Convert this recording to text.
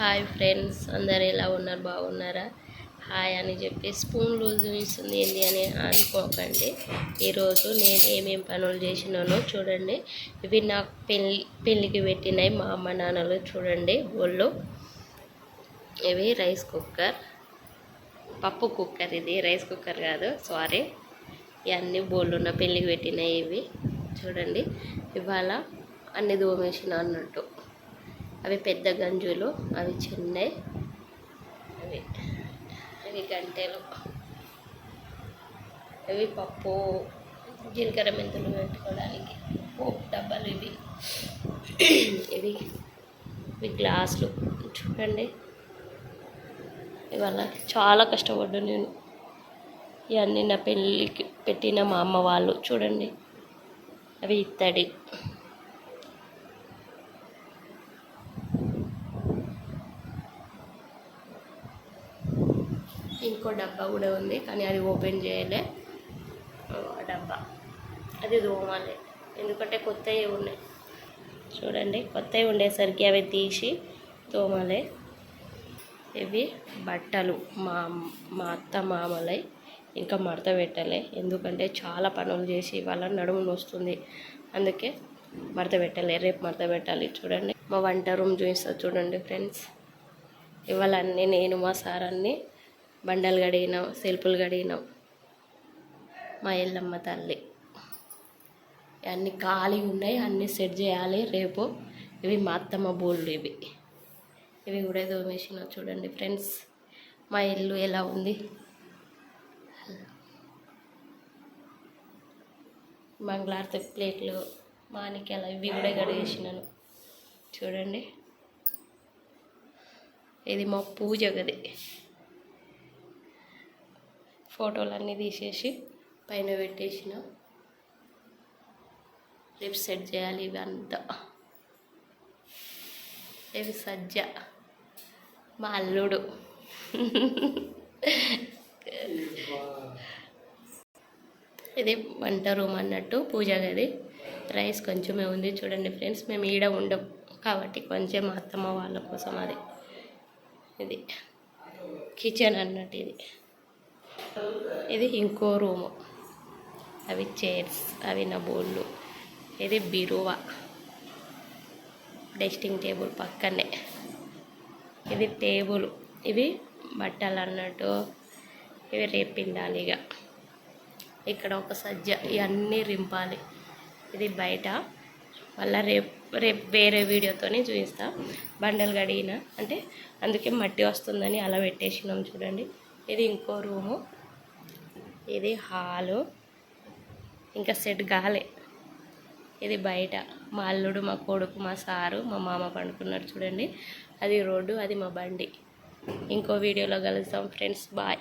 Hi friends అందరు ఎలా ఉన్నారు? బాగున్నారా? హాయ్ అని చెప్పి స్పూన్ లూజ్ ఇస్తుంది ఏంటి అని అనుకోకండి. ఈరోజు నేను ఏమేం పనులు చేసినానో చూడండి. ఇవి నాకు పెళ్ళి పెళ్ళికి పెట్టినాయి మా అమ్మ నాన్నలు చూడండి. బోళ్ళు ఇవి రైస్ కుక్కర్ పప్పు కుక్కర్ ఇది. రైస్ కుక్కర్ కాదు సారీ. ఇవన్నీ బోళ్ళు ఉన్న పెళ్ళికి పెట్టినాయి ఇవి. చూడండి. ఇవాళ అన్ని దోమేసిన అన్నట్టు. అవి పెద్ద గంజులు అవి చిన్నవి అవి అవి గంటెలు. అవి పప్పు జీలకర్ర మెంతులు పెట్టుకోవడానికి. పోపు డబ్బాలు ఇవి. ఇవి. ఇవి గ్లాసులు. చూడండి. ఇవాళ చాలా కష్టపడ్డా నేను. ఇవన్నీ నా పెళ్ళికి పెట్టిన మా అమ్మ వాళ్ళు. చూడండి. అవి ఇత్తడి. ఇంకో డబ్బా కూడా ఉంది కానీ అది ఓపెన్ చేయలే. ఆ డబ్బా. అది దోమాలి ఎందుకంటే కొత్తవి ఉన్నాయి. చూడండి కొత్తవి ఉండేసరికి అవి తీసి దోమలే ఇవి బట్టలు. మా మా అత్త మామలై ఇంకా మడత పెట్టలే. ఎందుకంటే చాలా పనులు చేసి వాళ్ళ నడుము నొస్తుంది. అందుకే మడత పెట్టలే. రేపు మడత పెట్టాలి. చూడండి. మా వంట రూమ్ చూపిస్తా చూడండి ఫ్రెండ్స్. ఇవాళ అన్నీ నేను మా సార్ అన్నీ బండలు కడిగినాం సెల్పులు కడిగినాం. మా ఎల్లమ్మ తల్లి. అన్నీ ఖాళీగా ఉన్నాయి అన్నీ సెట్ చేయాలి రేపు. ఇవి మా అత్తమ్మ బోళ్ళు ఇవి. ఇవి కూడా దోమేసిన చూడండి ఫ్రెండ్స్. మా ఇల్లు ఎలా ఉంది? మంగళారతి ప్లేట్లు మాణిక్యాల ఇవి కూడా గడిగేసినాను చూడండి. ఇది మా పూజ గది. ఫోటోలన్నీ తీసేసి పైన పెట్టేసిన. రేపు సెట్ చేయాలి ఇవి ఇది సజ్జ మా అల్లుడు. ఇది వంట రూమ్ అన్నట్టు పూజ గది. రైస్ కొంచెమే ఉంది. చూడండి ఫ్రెండ్స్ మేము ఈడ ఉండం కాబట్టి కొంచెం మా అత్తమ్మ వాళ్ళ కోసం అది. ఇది కిచెన్ అన్నట్టు ఇది. ఇది ఇంకో రూము. అవి చైర్స్ అవి నా బోళ్ళు. ఇది బిరువా. డెస్టింగ్ టేబుల్ పక్కనే. ఇది టేబుల్. ఇవి బట్టలు అన్నట్టు ఇవి రేపిండాలి ఇక. ఇక్కడ ఒక సజ్జ. ఇవన్నీ రింపాలి. ఇది బయట. మళ్ళీ రేపు రేపు వేరే వీడియోతోనే చూపిస్తా. బండలు గడిగిన అంటే అందుకే మట్టి వస్తుందని అలా పెట్టేసినాం చూడండి. ఇది ఇంకో రూము. ఇది హాలు. ఇంకా సెట్ గాలే ఇది బయట. మా అల్లుడు మా కొడుకు మా సారు మా మామ పండుకున్నారు చూడండి. అది రోడ్డు అది మా బండి. ఇంకో వీడియోలో కలుస్తాం ఫ్రెండ్స్. బాయ్.